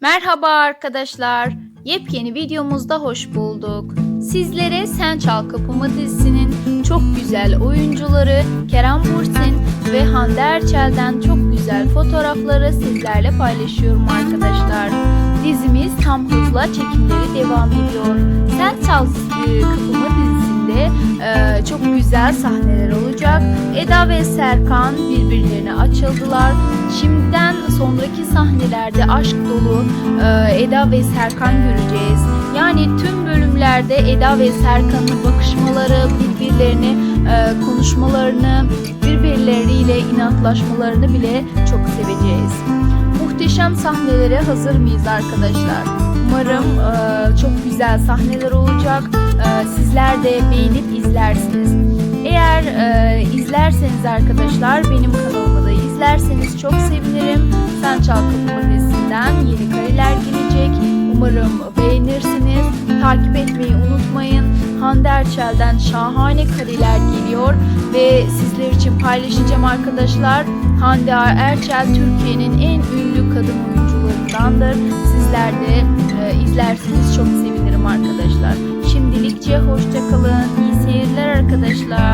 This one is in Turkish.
Merhaba arkadaşlar. Yepyeni videomuzda hoş bulduk. Sizlere Sen Çal Kapımı dizisinin çok güzel oyuncuları Kerem Bursin ve Hande Erçel'den çok güzel fotoğrafları sizlerle paylaşıyorum arkadaşlar. Dizimiz tam hızla çekimleri devam ediyor. Sen Çal e, Kapımı dizisinde e, çok güzel sahneler olacak. Eda ve Serkan birbirlerine açıldılar. Şimdiden sonraki sahnelerde aşk dolu e, Eda ve Serkan göreceğiz. Yani tüm bölümlerde Eda ve Serkan'ın bakışmaları, birbirlerini e, konuşmalarını, birbirleriyle inatlaşmalarını bile çok seveceğiz. Muhteşem sahnelere hazır mıyız arkadaşlar? Umarım e, çok güzel sahneler olacak. E, sizler de beğenip izlersiniz. Eğer e, izlerseniz arkadaşlar benim izlerseniz çok sevinirim. Sen Çal Kapımı dizisinden yeni kareler gelecek. Umarım beğenirsiniz. Takip etmeyi unutmayın. Hande Erçel'den şahane kareler geliyor ve sizler için paylaşacağım arkadaşlar. Hande Erçel Türkiye'nin en ünlü kadın oyuncularındandır. Sizler de e, izlerseniz çok sevinirim arkadaşlar. Şimdilikçe hoşça kalın. İyi seyirler arkadaşlar.